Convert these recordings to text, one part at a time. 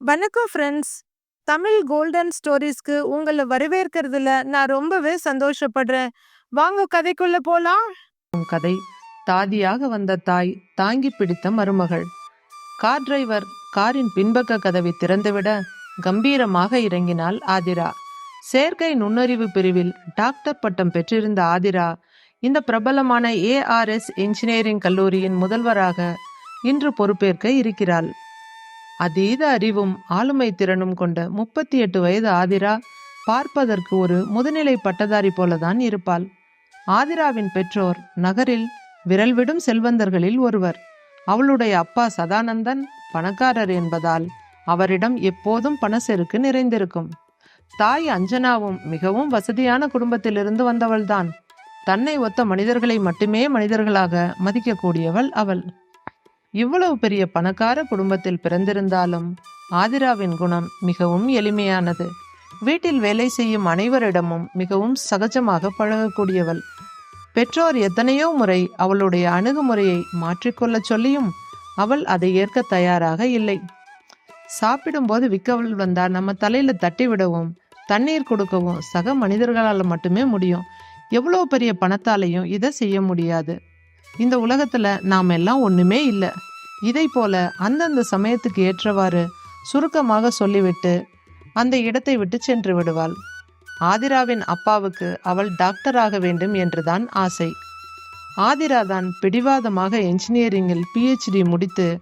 வணக்கம் friends Tamil golden ஸ்டோரிஸ்க்கு உங்களை வரவேற்கிறதுல நான் ரொம்பவே சந்தோஷப்படுறேன். வாங்க கதைக்குள்ள போலாம். கதை. தாதியாக வந்த தாய் தாங்கி பிடித்த மருமகள். கார் டிரைவர் காரின் பின்பக்க கதவை திறந்துவிட கம்பீரமாக இறங்கினாள் ஆதிரா. செயற்கை நுண்ணறிவு பிரிவில் டாக்டர் பட்டம் பெற்றிருந்த ஆதிரா இந்த பிரபலமான ஏஆர்எஸ் இன்ஜினியரிங் கல்லூரியின் முதல்வராக இன்று பொறுப்பேற்க இருக்கிறாள். அதீத அறிவும் ஆளுமை திறனும் கொண்ட முப்பத்தி எட்டு வயது ஆதிரா பார்ப்பதற்கு ஒரு முதுநிலை பட்டதாரி போலதான் இருப்பாள். ஆதிராவின் பெற்றோர் நகரில் விரல்விடும் செல்வந்தர்களில் ஒருவர். அவளுடைய அப்பா சதானந்தன் பணக்காரர் என்பதால் அவரிடம் எப்போதும் பணசெருக்கு நிறைந்திருக்கும். தாய் அஞ்சனாவும் மிகவும் வசதியான குடும்பத்திலிருந்து வந்தவள்தான். தன்னை ஒத்த மனிதர்களை மட்டுமே மனிதர்களாக மதிக்கக்கூடியவள் அவள். இவ்வளவு பெரிய பணக்கார குடும்பத்தில் பிறந்திருந்தாலும் ஆதிராவின் குணம் மிகவும் எளிமையானது. வீட்டில் வேலை செய்யும் அனைவரிடமும் மிகவும் சகஜமாக பழகக்கூடியவள். பெற்றோர் எத்தனையோ முறை அவளுடைய அணுகுமுறையை மாற்றிக்கொள்ள சொல்லியும் அவள் அதை ஏற்க தயாராக இல்லை. சாப்பிடும்போது விக்கவள் வந்தால் நம்ம தலையில தட்டி விடவும் தண்ணீர் கொடுக்கவும் சக மனிதர்களால் மட்டுமே முடியும். எவ்வளோ பெரிய பணத்தாலையும் இதை செய்ய முடியாது. இந்த உலகத்துல நாம் எல்லாம் ஒண்ணுமே இல்லை. இதை போல அந்தந்த சமயத்துக்கு ஏற்றவாறு சுருக்கமாக சொல்லிவிட்டு அந்த இடத்தை விட்டு சென்று விடுவாள். ஆதிராவின் அப்பாவுக்கு அவள் டாக்டராக வேண்டும் என்றுதான் ஆசை. ஆதிரா தான் பிடிவாதமாக என்ஜினியரிங்கில் பிஹெச்டி முடித்து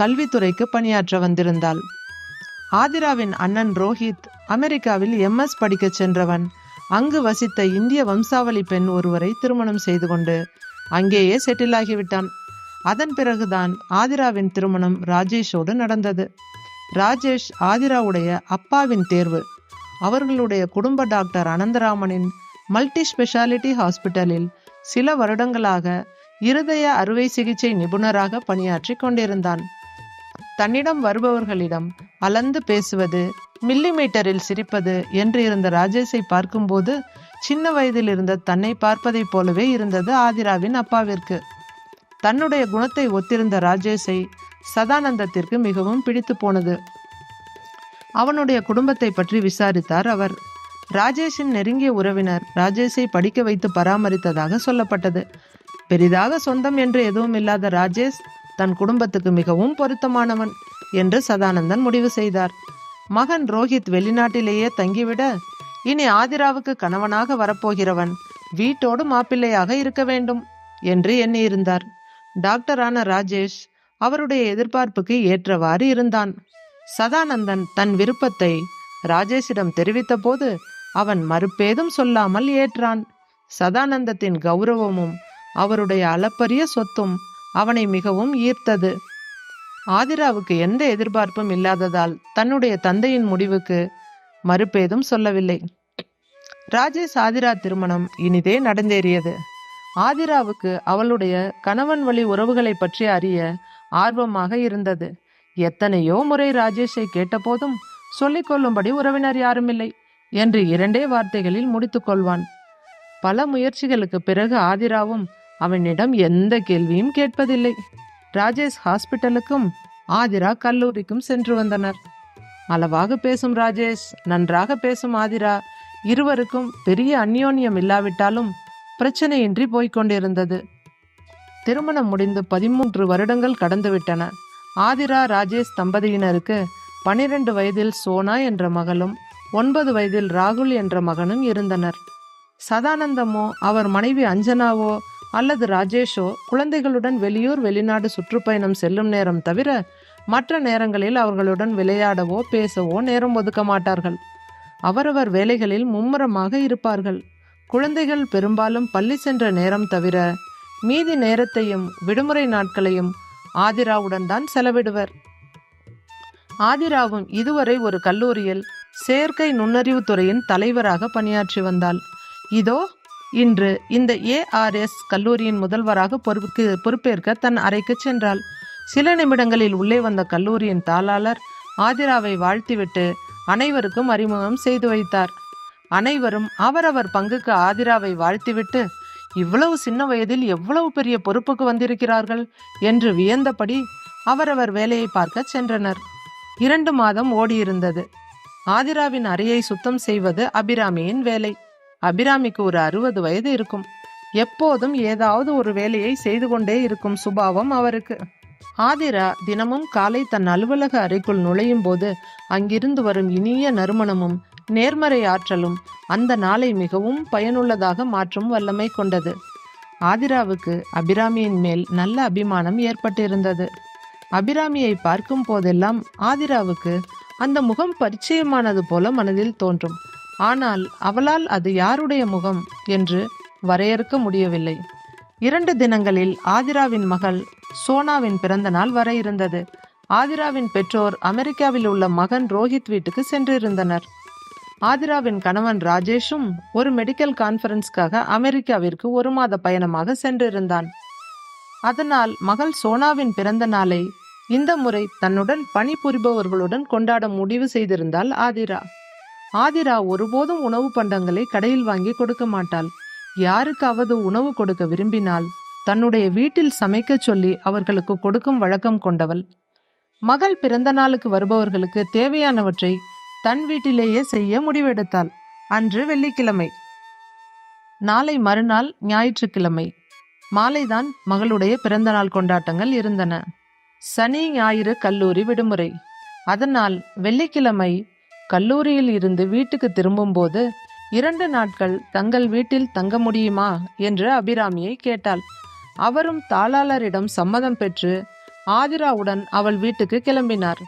கல்வித்துறைக்கு பணியாற்ற வந்திருந்தாள். ஆதிராவின் அண்ணன் ரோஹித் அமெரிக்காவில் எம்எஸ் படிக்கச் சென்றவன் அங்கு வசித்த இந்திய வம்சாவளி பெண் ஒருவரை திருமணம் செய்து கொண்டு அங்கேயே செட்டில் ஆகிவிட்டான். அதன் பிறகுதான் ஆதிராவின் திருமணம் ராஜேஷோடு நடந்தது. ராஜேஷ் ஆதிராவுடைய அப்பாவின் தேர்வு. அவர்களுடைய குடும்ப டாக்டர் அனந்தராமனின் மல்டி ஸ்பெஷாலிட்டி ஹாஸ்பிட்டலில் சில வருடங்களாக இருதய அறுவை சிகிச்சை நிபுணராக பணியாற்றி கொண்டிருந்தான். தன்னிடம் வருபவர்களிடம் அலந்து பேசுவது மில்லிமீட்டரில் சிரிப்பது என்று இருந்த ராஜேஷை பார்க்கும்போது சின்ன வயதில் இருந்த தன்னை பார்ப்பதைப் போலவே இருந்தது ஆதிராவின் அப்பாவிற்கு. தன்னுடைய குணத்தை ஒத்திருந்த ராஜேஷை சதானந்தத்திற்கு மிகவும் பிடித்து போனது. அவனுடைய குடும்பத்தை பற்றி விசாரித்தார் அவர். ராஜேஷின் நெருங்கிய உறவினர் ராஜேஷை படிக்க வைத்து பராமரித்ததாக சொல்லப்பட்டது. பெரிதாக சொந்தம் என்று எதுவும் இல்லாத ராஜேஷ் தன் குடும்பத்துக்கு மிகவும் பொருத்தமானவன் என்று சதானந்தன் முடிவு செய்தார். மகன் ரோஹித் வெளிநாட்டிலேயே தங்கிவிட இனி ஆதிராவுக்கு கணவனாக வரப்போகிறவன் வீட்டோடு மாப்பிள்ளையாக இருக்க வேண்டும் என்று எண்ணியிருந்தார். டாக்டரான ராஜேஷ் அவருடைய எதிர்பார்ப்புக்கு ஏற்றவாறு இருந்தான். சதானந்தன் தன் விருப்பத்தை ராஜேஷிடம் தெரிவித்த போது அவன் மறுப்பேதும் சொல்லாமல் ஏற்றான். சதானந்தத்தின் கௌரவமும் அவருடைய அளப்பரிய சொத்தும் அவனை மிகவும் ஈர்த்தது. ஆதிராவுக்கு எந்த எதிர்பார்ப்பும் இல்லாததால் தன்னுடைய தந்தையின் முடிவுக்கு மறுப்பேதும் சொல்லவில்லை. ராஜேஷ் ஆதிரா திருமணம் இனிதே நடந்தேறியது. ஆதிராவுக்கு அவளுடைய கணவன் வழி உறவுகளை பற்றி அறிய ஆர்வமாக இருந்தது. எத்தனையோ முறை ராஜேஷை கேட்டபோதும் சொல்லிக்கொள்ளும்படி உறவினர் யாரும் இல்லை என்று இரண்டே வார்த்தைகளில் முடித்துக்கொள்வான் பல முயற்சிகளுக்கு பிறகு ஆதிராவும் அவனிடம் எந்த கேள்வியும் கேட்பதில்லை. ராஜேஷ் ஹாஸ்பிட்டலுக்கும் ஆதிரா கல்லூரிக்கும் சென்று வந்தனர். அளவாக பேசும் ராஜேஷ் நன்றாக பேசும் ஆதிரா. இருவருக்கும் பெரிய அந்யோன்யம் இல்லாவிட்டாலும் பிரச்சனையின்றி போய்கொண்டிருந்தது திருமணம் முடிந்து பதிமூன்று வருடங்கள் கடந்துவிட்டன. ஆதிரா ராஜேஷ் தம்பதியினருக்கு பனிரெண்டு வயதில் சோனா என்ற மகளும் ஒன்பது வயதில் ராகுல் என்ற மகனும் இருந்தனர். சதானந்தமோ அவர் மனைவி அஞ்சனாவோ அல்லது ராஜேஷோ குழந்தைகளுடன் வெளியூர் வெளிநாடு சுற்றுப்பயணம் செல்லும் நேரம் தவிர மற்ற நேரங்களில் அவர்களுடன் விளையாடவோ பேசவோ நேரம் ஒதுக்க மாட்டார்கள். அவரவர் வேலைகளில் மும்முரமாக இருப்பார்கள். குழந்தைகள் பெரும்பாலும் பள்ளி சென்ற நேரம் தவிர மீதி நேரத்தையும் விடுமுறை நாட்களையும் ஆதிராவுடன் தான் செலவிடுவர். ஆதிராவும் இதுவரை ஒரு கல்லூரியில் செயற்கை நுண்ணறிவு துறையின் தலைவராக பணியாற்றி வந்தாள். இதோ இன்று இந்த ஏஆர்எஸ் கல்லூரியின் முதல்வராக பொறுப்புக்கு பொறுப்பேற்க தன் அறைக்கு சென்றாள். சில நிமிடங்களில் உள்ளே வந்த கல்லூரியின் தாளாளர் ஆதிராவை வாழ்த்திவிட்டு அனைவருக்கும் அறிமுகம் செய்து வைத்தார். அனைவரும் அவரவர் பங்குக்கு ஆதிராவை வாழ்த்திவிட்டு இவ்வளவு சின்ன வயதில் எவ்வளவு பெரிய பொறுப்புக்கு வந்திருக்கிறார்கள்? என்று வியந்தபடி அவரவர் வேலையை பார்க்க சென்றனர். இரண்டு மாதம் ஓடியிருந்தது. ஆதிராவின் அறையை சுத்தம் செய்வது அபிராமியின் வேலை. அபிராமிக்கு ஒரு அறுபது வயது இருக்கும். எப்போதும் ஏதாவது ஒரு வேலையை செய்து கொண்டே இருக்கும் சுபாவம் அவருக்கு. ஆதிரா தினமும் காலை தன் அலுவலக அறைக்குள் நுழையும் போது அங்கிருந்து வரும் இனிய நறுமணமும் நேர்மறை ஆற்றலும் அந்த நாளை மிகவும் பயனுள்ளதாக மாற்றும் வல்லமை கொண்டது. ஆதிராவுக்கு அபிராமியின் மேல் நல்ல அபிமானம் ஏற்பட்டிருந்தது. அபிராமியை பார்க்கும் போதெல்லாம் ஆதிராவுக்கு அந்த முகம் பரிச்சயமானது போல மனதில் தோன்றும். ஆனால் அவளால் அது யாருடைய முகம் என்று வரையறுக்க முடியவில்லை. இரண்டு தினங்களில் ஆதிராவின் மகள் சோனாவின் பிறந்த நாள் வர இருந்தது. ஆதிராவின் பெற்றோர் அமெரிக்காவில் உள்ள மகன் ரோஹித் வீட்டுக்கு சென்றிருந்தனர். ஆதிராவின் கணவன் ராஜேஷும் ஒரு மெடிக்கல் கான்ஃபரன்ஸ்க்காக அமெரிக்காவிற்கு ஒரு மாத பயணமாக சென்றிருந்தான். அதனால் மகள் சோனாவின் பிறந்த நாளை இந்த முறை தன்னுடன் பணிபுரிபவர்களுடன் கொண்டாட முடிவு செய்திருந்தாள் ஆதிரா. ஆதிரா ஒருபோதும் உணவு பண்டங்களை கடையில் வாங்கி கொடுக்க மாட்டாள். யாருக்காவது உணவு கொடுக்க விரும்பினால் தன்னுடைய வீட்டில் சமைக்கச் சொல்லி அவர்களுக்கு கொடுக்கும் வழக்கம் கொண்டவள். மகள் பிறந்த நாளுக்கு வருபவர்களுக்கு தேவையானவற்றை தன் வீட்டிலேயே செய்ய முடிவெடுத்தாள். அன்று வெள்ளிக்கிழமை. நாளை மறுநாள் ஞாயிற்றுக்கிழமை. மாலைதான் மகளுடைய பிறந்தநாள் கொண்டாட்டங்கள் இருந்தன. சனி ஞாயிறு கல்லூரி விடுமுறை. அதனால் வெள்ளிக்கிழமை கல்லூரியில் இருந்து வீட்டுக்கு திரும்பும்போது இரண்டு நாட்கள் தங்கள் வீட்டில் தங்க முடியுமா? என்று அபிராமியை கேட்டாள். அவரும் தாளாளரிடம் சம்மதம் பெற்று ஆதிராவுடன் அவள் வீட்டுக்கு கிளம்பினார்.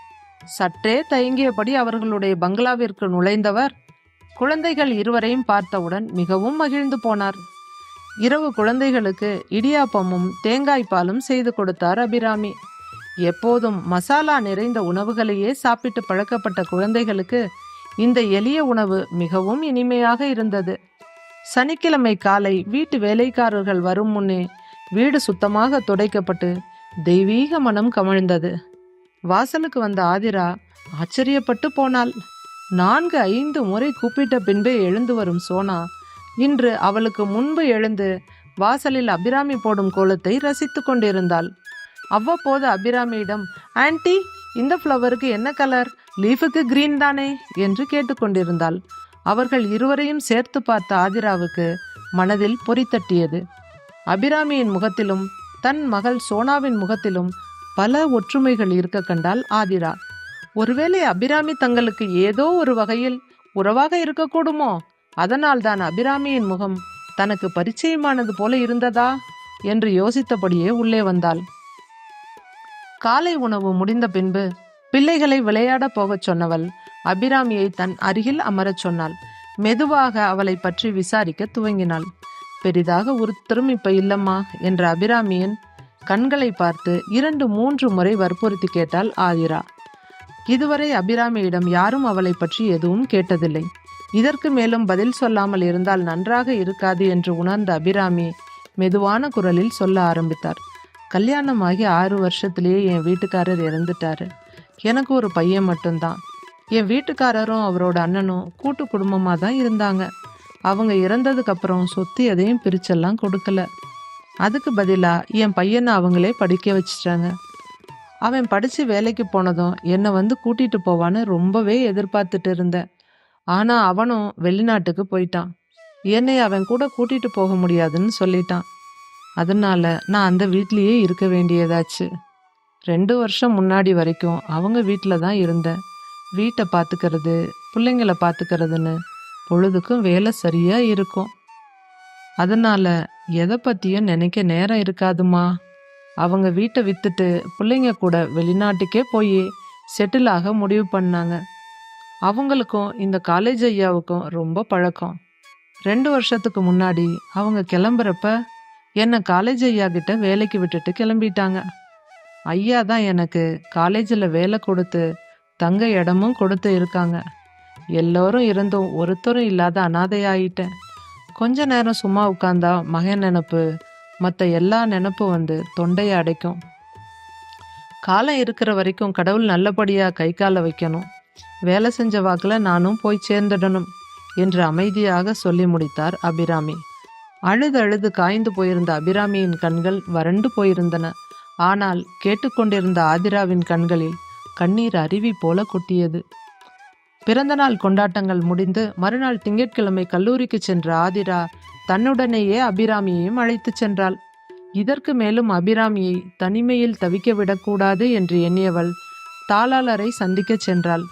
சற்றே தயங்கியபடி அவர்களுடைய பங்களாவிற்கு நுழைந்தவர் குழந்தைகள் இருவரையும் பார்த்தவுடன் மிகவும் மகிழ்ந்து போனார். இரவு குழந்தைகளுக்கு இடியாப்பமும் தேங்காய் பாலும் செய்து கொடுத்தார் அபிராமி. எப்போதும் மசாலா நிறைந்த உணவுகளையே சாப்பிட்டு பழக்கப்பட்ட குழந்தைகளுக்கு இந்த எளிய உணவு மிகவும் இனிமையாக இருந்தது. சனிக்கிழமை காலை வீட்டு வேலைக்காரர்கள் வரும் முன்னே வீடு சுத்தமாக துடைக்கப்பட்டு தெய்வீக மனம் கமழ்ந்தது வாசலுக்கு வந்த ஆதிரா ஆச்சரியப்பட்டு போனாள். நான்கு ஐந்து முறை கூப்பிட்ட பின்பே எழுந்து வரும் சோனா இன்று அவளுக்கு முன்பு எழுந்து வாசலில் அபிராமி போடும் கோலத்தை ரசித்து கொண்டிருந்தாள். அவ்வப்போது அபிராமியிடம் ஆன்ட்டி இந்த ஃப்ளவருக்கு என்ன கலர் லீஃபுக்கு கிரீன் தானே? என்று கேட்டுக்கொண்டிருந்தாள். அவர்கள் இருவரையும் சேர்த்து பார்த்த ஆதிராவுக்கு மனதில் பொறித்தட்டியது அபிராமியின் முகத்திலும் தன் மகள் சோனாவின் முகத்திலும் பல ஒற்றுமைகள் இருக்க கண்டாள் ஆதிரா. ஒருவேளை அபிராமி தங்களுக்கு ஏதோ ஒரு வகையில் உறவாக இருக்கக்கூடுமோ? அதனால்தான் அபிராமியின் முகம் தனக்கு பரிச்சயமானது போல இருந்ததா? என்று யோசித்தபடியே உள்ளே வந்தாள். காலை உணவு முடிந்த பின்பு பிள்ளைகளை விளையாட போகச் சொன்னவள். அபிராமியை தன் அருகில் அமரச் சொன்னாள். மெதுவாக அவளை பற்றி விசாரிக்க துவங்கினாள். பெரிதாக ஒருத்தரும் இப்ப இல்லம்மா என்ற அபிராமியின் கண்களை பார்த்து இரண்டு மூன்று முறை வற்புறுத்தி கேட்டாள் ஆதிரா. இதுவரை அபிராமியிடம் யாரும் அவளை பற்றி எதுவும் கேட்டதில்லை. இதற்கு மேலும் பதில் சொல்லாமல் இருந்தால் நன்றாக இருக்காது என்று உணர்ந்த அபிராமி மெதுவான குரலில் சொல்ல ஆரம்பித்தார். கல்யாணமாகி ஆறு வருஷத்திலேயே என் வீட்டுக்காரர் இறந்துட்டாரு. எனக்கு ஒரு பையன் மட்டும்தான். என் வீட்டுக்காரரும் அவரோட அண்ணனும் கூட்டு குடும்பமாக தான் இருந்தாங்க. அவங்க இறந்ததுக்கு அப்புறம் சொத்து எதையும் பிரிச்செல்லாம் கொடுக்கல. அதுக்கு பதிலாக என் பையனை அவங்களே படிக்க வச்சிட்டாங்க. அவன் படித்து வேலைக்கு போனதும் என்னை வந்து கூட்டிகிட்டு போவான்னு ரொம்பவே எதிர்பார்த்துட்டு இருந்தேன். ஆனால் அவனும் வெளிநாட்டுக்கு போயிட்டான். என்னை அவன் கூட கூட்டிகிட்டு போக முடியாதுன்னு சொல்லிட்டான். அதனால நான் அந்த வீட்லேயே இருக்க வேண்டியதாச்சு. ரெண்டு வருஷம் முன்னாடி வரைக்கும் அவங்க வீட்டில் தான் இருந்தேன். வீட்டை பார்த்துக்கிறது பிள்ளைங்கள பார்த்துக்கிறதுன்னு பொழுதுக்கும் வேலை சரியாக இருக்கும். அதனால் எதை பற்றியும் நினைக்க நேரம் இருக்காதுமா? அவங்க வீட்டை விற்றுட்டு பிள்ளைங்க கூட வெளிநாட்டுக்கே போய் செட்டில் ஆக முடிவு பண்ணாங்க. அவங்களுக்கும் இந்த காலேஜ் ஐயாவுக்கும் ரொம்ப பழக்கம். ரெண்டு வருஷத்துக்கு முன்னாடி அவங்க கிளம்புறப்ப என்னை காலேஜ் ஐயா கிட்ட வேலைக்கு விட்டுட்டு கிளம்பிட்டாங்க. ஐயா தான் எனக்கு காலேஜில் வேலை கொடுத்து தங்க இடமும் கொடுத்து இருக்காங்க. எல்லோரும் இருந்தும் ஒருத்தரும் இல்லாத அனாதையாயிட்டேன். கொஞ்ச நேரம் சும்மா உட்காந்தா மகன் நினப்பு மற்ற எல்லா நினப்பும் வந்து தொண்டையை அடைக்கும். காலம் இருக்கிற வரைக்கும் கடவுள் நல்லபடியாக கை காலை வைக்கணும். வேலை செஞ்ச வாக்கில் நானும் போய் சேர்ந்துடணும் என்று அமைதியாக சொல்லி முடித்தார் அபிராமி. அழுது அழுது காய்ந்து போயிருந்த அபிராமியின் கண்கள் வறண்டு போயிருந்தன. ஆனால் கேட்டுக்கொண்டிருந்த ஆதிராவின் கண்களில் கண்ணீர் அருவி போல கொட்டியது. பிறந்தநாள் கொண்டாட்டங்கள் முடிந்து மறுநாள் திங்கட்கிழமை கல்லூரிக்கு சென்ற ஆதிரா தன்னுடனேயே அபிராமியையும் அழைத்துச் சென்றாள். இதற்கு மேலும் அபிராமியை தனிமையில் தவிக்க விடக்கூடாது என்று எண்ணியவள் தாளாளரை சந்திக்கச் சென்றாள்.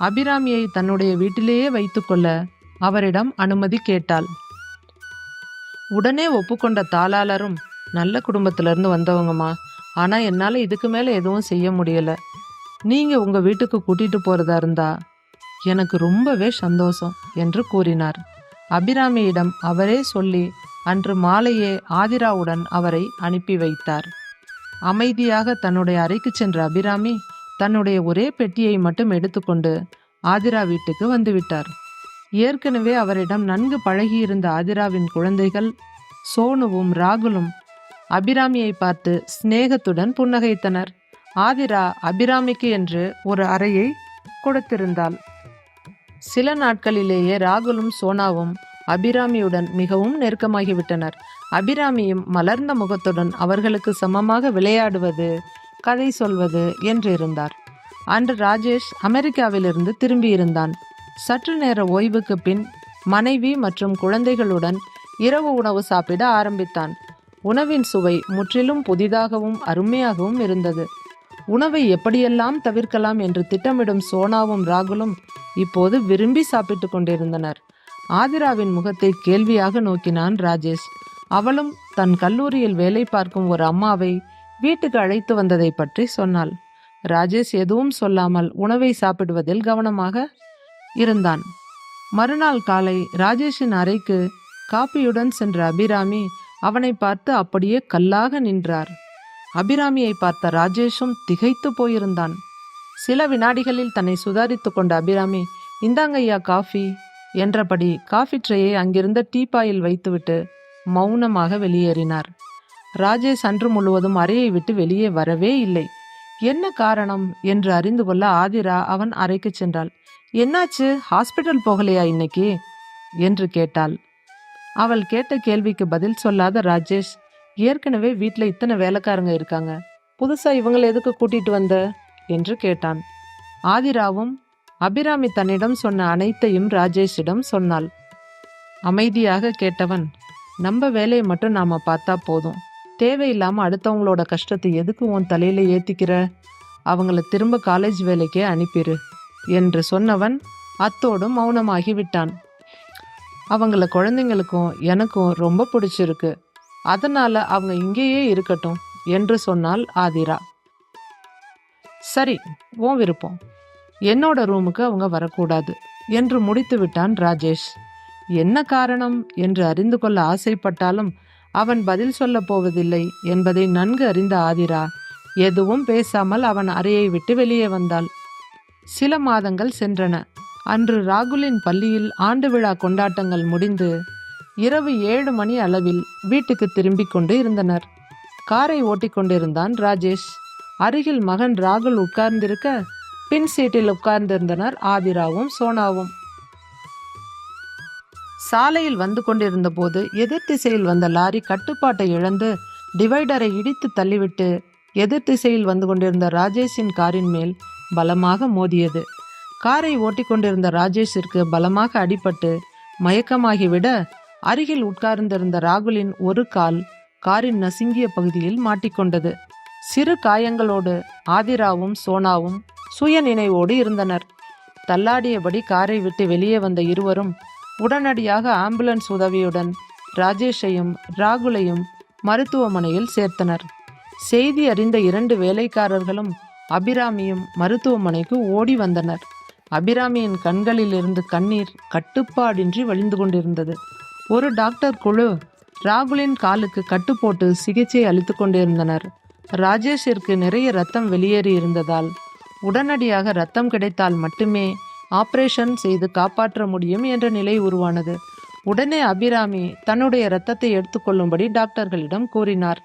அபிராமியை தன்னுடைய வீட்டிலேயே வைத்துக்கொள்ள அவரிடம் அனுமதி கேட்டாள். உடனே ஒப்புக்கொண்ட தாளாளரும் நல்ல குடும்பத்திலிருந்து வந்தவங்கம்மா. ஆனால் என்னால் இதுக்கு மேலே எதுவும் செய்ய முடியலை. நீங்கள் உங்கள் வீட்டுக்கு கூட்டிகிட்டு போகிறதா இருந்தா எனக்கு ரொம்பவே சந்தோஷம் என்று கூறினார். அபிராமியிடம் அவரே சொல்லி அன்று மாலையே ஆதிராவுடன் அவரை அனுப்பி வைத்தார். அமைதியாக தன்னுடைய அறைக்கு சென்ற அபிராமி தன்னுடைய ஒரே பெட்டியை மட்டும் எடுத்துக்கொண்டு ஆதிரா வீட்டுக்கு வந்துவிட்டார். ஏற்கனவே அவரிடம் நன்கு பழகியிருந்த ஆதிராவின் குழந்தைகள் சோனுவும் ராகுலும் அபிராமியை பார்த்து சிநேகத்துடன் புன்னகைத்தனர். ஆதிரா அபிராமிக்கு என்று ஒரு அறையை கொடுத்திருந்தாள். சில நாட்களிலேயே ராகுலும் சோனாவும் அபிராமியுடன் மிகவும் நெருக்கமாகிவிட்டனர். அபிராமியும் மலர்ந்த முகத்துடன் அவர்களுக்கு சமமாக விளையாடுவது கதை சொல்வது என்றிருந்தார். அன்று ராஜேஷ் அமெரிக்காவிலிருந்து திரும்பியிருந்தான். சற்று நேர ஓய்வுக்கு பின் மனைவி மற்றும் குழந்தைகளுடன் இரவு உணவு சாப்பிட ஆரம்பித்தான். உணவின் சுவை முற்றிலும் புதிதாகவும் அருமையாகவும் இருந்தது. உணவை எப்படியெல்லாம் தவிர்க்கலாம் என்று திட்டமிடும் சோனாவும் ராகுலும் இப்போது விரும்பி சாப்பிட்டு கொண்டிருந்தனர். ஆதிராவின் முகத்தை கேள்வியாக நோக்கினான் ராஜேஷ். அவளும் தன் கல்லூரியில் வேலை பார்க்கும் ஒரு அம்மாவை வீட்டுக்கு அழைத்து வந்ததை பற்றி சொன்னாள். ராஜேஷ் எதுவும் சொல்லாமல் உணவை சாப்பிடுவதில் கவனமாக இருந்தான். மறுநாள் காலை ராஜேஷின் அறைக்கு காப்பியுடன் சென்ற அபிராமி அவனை பார்த்து அப்படியே கல்லாக நின்றார். அபிராமியை பார்த்த ராஜேஷும் திகைத்து போயிருந்தான். சில வினாடிகளில் தன்னை சுதாரித்து கொண்ட அபிராமி இந்தாங்கய்யா காஃபி என்றபடி காஃபி ட்ரேயை அங்கிருந்த டீப்பாயில் வைத்துவிட்டு மௌனமாக வெளியேறினார். ராஜேஷ் அன்று முழுவதும் அறையை விட்டு வெளியே வரவே இல்லை. என்ன காரணம்? என்று அறிந்து கொள்ள ஆதிரா அவன் அறைக்கு சென்றாள். என்னாச்சு? ஹாஸ்பிட்டல் போகலையா இன்னைக்கு? என்று கேட்டாள். அவள் கேட்ட கேள்விக்கு பதில் சொல்லாத ராஜேஷ் ஏற்கனவே வீட்டில் இத்தனை வேலைக்காரங்க இருக்காங்க. புதுசாக இவங்களை எதுக்கு கூட்டிட்டு வந்த? என்று கேட்டான். ஆதிராவும் அபிராமி தன்னிடம் சொன்ன அனைத்தையும் ராஜேஷிடம் சொன்னாள். அமைதியாக கேட்டவன் நம்ம வேலையை மட்டும் நாம பார்த்தா போதும். தேவையில்லாமல் அடுத்தவங்களோட கஷ்டத்தை எதுக்கு உன் தலையில ஏத்திக்கிற? அவங்கள திரும்ப காலேஜ் வேலைக்கே அனுப்பிடு என்று சொன்னவன் அத்தோடு மௌனமாகி விட்டான். அவங்கள குழந்தைங்களுக்கும் எனக்கும் ரொம்ப பிடிச்சிருக்கு. அதனால அவங்க இங்கேயே இருக்கட்டும் என்று சொன்னாள் ஆதிரா. சரி உன் விருப்பம். என்னோட ரூமுக்கு அவங்க வரக்கூடாது என்று முடித்து விட்டான் ராஜேஷ். என்ன காரணம்? என்று அறிந்து கொள்ள ஆசைப்பட்டாலும் அவன் பதில் சொல்லப் போவதில்லை என்பதை நன்கு அறிந்த ஆதிரா எதுவும் பேசாமல் அவன் அறையை விட்டு வெளியே வந்தாள். சில மாதங்கள் சென்றன. அன்று ராகுலின் பள்ளியில் ஆண்டு விழா கொண்டாட்டங்கள் முடிந்து இரவு ஏழு மணி அளவில் வீட்டுக்கு திரும்பிக் கொண்டு இருந்தனர். காரை ஓட்டிக்கொண்டிருந்தான் ராஜேஷ். அருகில் மகன் ராகுல் உட்கார்ந்திருக்க பின் சீட்டில் உட்கார்ந்திருந்தனர் ஆதிராவும் சோனாவும். சாலையில் வந்து கொண்டிருந்த போது எதிர் திசையில் வந்த லாரி கட்டுப்பாட்டை இழந்து டிவைடரை இடித்து தள்ளிவிட்டு எதிர் திசையில் வந்து கொண்டிருந்த ராஜேஷின் காரின் மேல் பலமாக மோதியது. காரை ஓட்டிக்கொண்டிருந்த ராஜேஷிற்கு பலமாக அடிபட்டு மயக்கமாகிவிட அருகில் உட்கார்ந்திருந்த ராகுலின் ஒரு கால் காரின் நசுங்கிய பகுதியில் மாட்டிக்கொண்டது. சிறு காயங்களோடு ஆதிராவும் சோனாவும் சுய நினைவோடு இருந்தனர். தள்ளாடியபடி காரை விட்டு வெளியே வந்த இருவரும் உடனடியாக ஆம்புலன்ஸ் உதவியுடன் ராஜேஷையும் ராகுலையும் மருத்துவமனையில் சேர்த்தனர். செய்தி அறிந்த இரண்டு வேலைக்காரர்களும் அபிராமியும் மருத்துவமனைக்கு ஓடி வந்தனர். அபிராமியின் கண்களில் இருந்து கண்ணீர் கட்டுப்பாடின்றி வழிந்து கொண்டிருந்தது. ஒரு டாக்டர் குழு ராகுலின் காலுக்கு கட்டு போட்டு சிகிச்சை அளித்து கொண்டிருந்தனர். ராஜேஷிற்கு நிறைய ரத்தம் வெளியேறி இருந்ததால் உடனடியாக ரத்தம் கிடைத்தால் மட்டுமே ஆபரேஷன் செய்து காப்பாற்ற முடியும் என்ற நிலை உருவானது. உடனே அபிராமி தன்னுடைய இரத்தத்தை எடுத்துக்கொள்ளும்படி டாக்டர்களிடம் கூறினார்.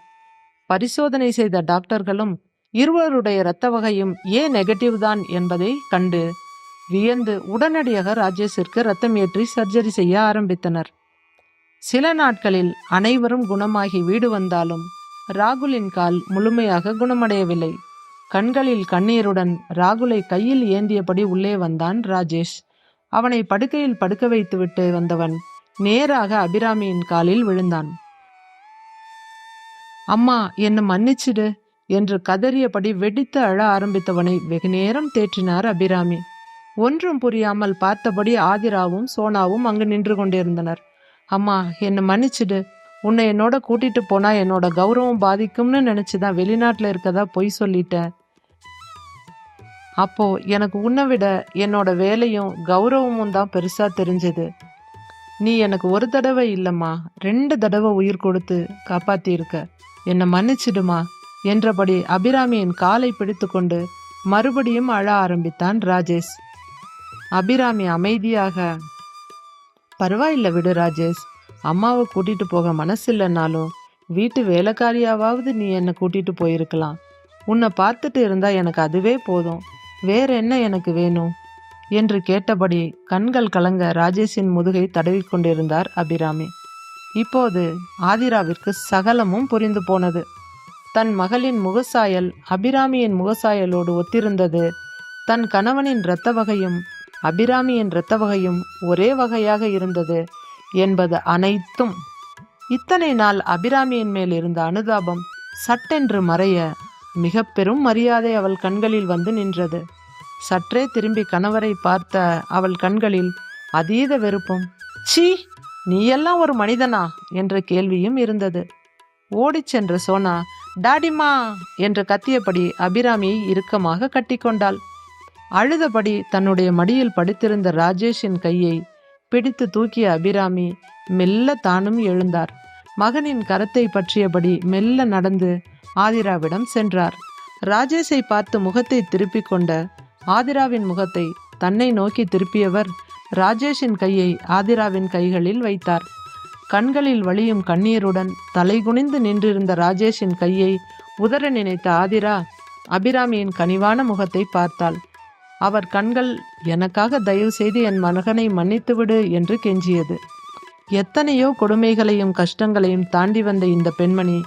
பரிசோதனை செய்த டாக்டர்களும் இருவருடைய இரத்த வகையும் ஏ நெகட்டிவ் தான் என்பதை கண்டு வியந்து உடனடியாக ராஜேஷிற்கு ரத்தம் ஏற்றி சர்ஜரி செய்ய ஆரம்பித்தனர். சில நாட்களில் அனைவரும் குணமாகி வீடு வந்தாலும் ராகுலின் கால் முழுமையாக குணமடையவில்லை. கண்களில் கண்ணீருடன் ராகுலை கையில் ஏந்தியபடி உள்ளே வந்தான் ராஜேஷ். அவனை படுக்கையில் படுக்க வைத்துவிட்டு வந்தவன் நேராக அபிராமியின் காலில் விழுந்தான். அம்மா என்னை மன்னிச்சிடு என்று கதறியபடி வெடித்து அழ ஆரம்பித்தவனை வெகுநேரம் தேற்றினார் அபிராமி. ஒன்றும் புரியாமல் பார்த்தபடி ஆதிராவும் சோனாவும் அங்கு நின்று கொண்டிருந்தனர். அம்மா என்னை மன்னிச்சிடு. உன்னை என்னோட கூட்டிட்டு போனா என்னோட கௌரவம் பாதிக்கும்னு நினைச்சுதான் வெளிநாட்டில் இருக்கதா பொய் சொல்லிட்டேன். அப்போ எனக்கு உன்னை விட என்னோட வேலையும் கௌரவமும் தான் பெருசா தெரிஞ்சது. நீ எனக்கு ஒரு தடவை இல்லைம்மா ரெண்டு தடவை உயிர் கொடுத்து காப்பாத்தியிருக்க. என்னை மன்னிச்சிடுமா? என்றபடி அபிராமியின் காலை பிடித்துக்கொண்டு மறுபடியும் அழ ஆரம்பித்தான் ராஜேஷ். அபிராமி அமைதியாக பரவாயில்ல விடு ராஜேஷ் அம்மாவை கூட்டிட்டு போக மனசு இல்லைன்னாலும் வீட்டு வேலைக்காரியாவது நீ என்னை கூட்டிட்டு போயிருக்கலாம். உன்னை பார்த்துட்டு இருந்தா எனக்கு அதுவே போதும். வேற என்ன எனக்கு வேணும்? என்று கேட்டபடி கண்கள் கலங்க ராஜேஷின் முதுகை தடவிக் கொண்டிருந்தார் அபிராமி. இப்போது ஆதிராவிற்கு சகலமும் புரிந்து போனது. தன் மகளின் முகசாயல் அபிராமியின் முகசாயலோடு ஒத்திருந்தது. தன் கணவனின் இரத்த வகையும் அபிராமியின் இரத்த வகையும் ஒரே வகையாக இருந்தது என்பது அனைத்தும். இத்தனை நாள் அபிராமியின் மேல் இருந்த அனுதாபம் சட்டென்று மறைய மிக பெரும் மரியாதை அவள் கண்களில் வந்து நின்றது. சற்றே திரும்பி கணவரை பார்த்த அவள் கண்களில் அதீத வெறுப்பும் சீ நீயெல்லாம் ஒரு மனிதனா? என்ற கேள்வியும் இருந்தது. ஓடிச் சென்ற சோனா டாடிமா என்று கத்தியபடி அபிராமியை இறுக்கமாக கட்டிக்கொண்டாள் அழுதபடி தன்னுடைய மடியில் படுத்திருந்த ராஜேஷின் கையை பிடித்து தூக்கிய அபிராமி மெல்ல தானும் எழுந்தார். மகனின் கரத்தை பற்றியபடி மெல்ல நடந்து ஆதிராவிடம் சென்றார். ராஜேஷை பார்த்து முகத்தை திருப்பிக் கொண்ட ஆதிராவின் முகத்தை தன்னை நோக்கி திருப்பியவர் ராஜேஷின் கையை ஆதிராவின் கைகளில் வைத்தார். கண்களில் வழியும் கண்ணீருடன் தலைகுனிந்து நின்றிருந்த ராஜேஷின் கையை உதற நினைத்த ஆதிரா அபிராமியின் கனிவான முகத்தை பார்த்தாள். அவர் கண்கள் எனக்காக தயவு செய்து என் மகனை மன்னித்துவிடு என்று கெஞ்சியது. எத்தனையோ கொடுமைகளையும் கஷ்டங்களையும் தாண்டி வந்த இந்த பெண்மணி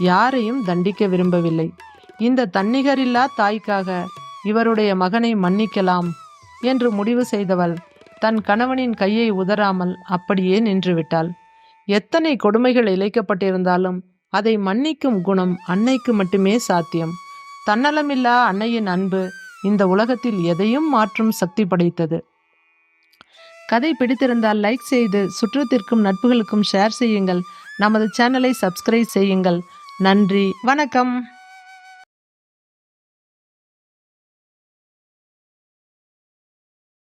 யாரையும் தண்டிக்க விரும்பவில்லை. இந்த தன்னிகரில்லா தாய்க்காக இவருடைய மகனை மன்னிக்கலாம் என்று முடிவு செய்தவள் தன் கணவனின் கையை உதறாமல் அப்படியே நின்றுவிட்டாள். எத்தனை கொடுமைகள் இழைக்கப்பட்டிருந்தாலும் அதை மன்னிக்கும் குணம் அன்னைக்கு மட்டுமே சாத்தியம். தன்னலமில்லா அன்னையின் அன்பு இந்த உலகத்தில் எதையும் மாற்றும் சக்தி படைத்தது. கதை பிடித்திருந்தால் லைக் செய்து சுற்றத்திற்கும் நட்புகளுக்கும் ஷேர் செய்யுங்கள். நமது சேனலை சப்ஸ்கிரைப் செய்யுங்கள். நன்றி வணக்கம்.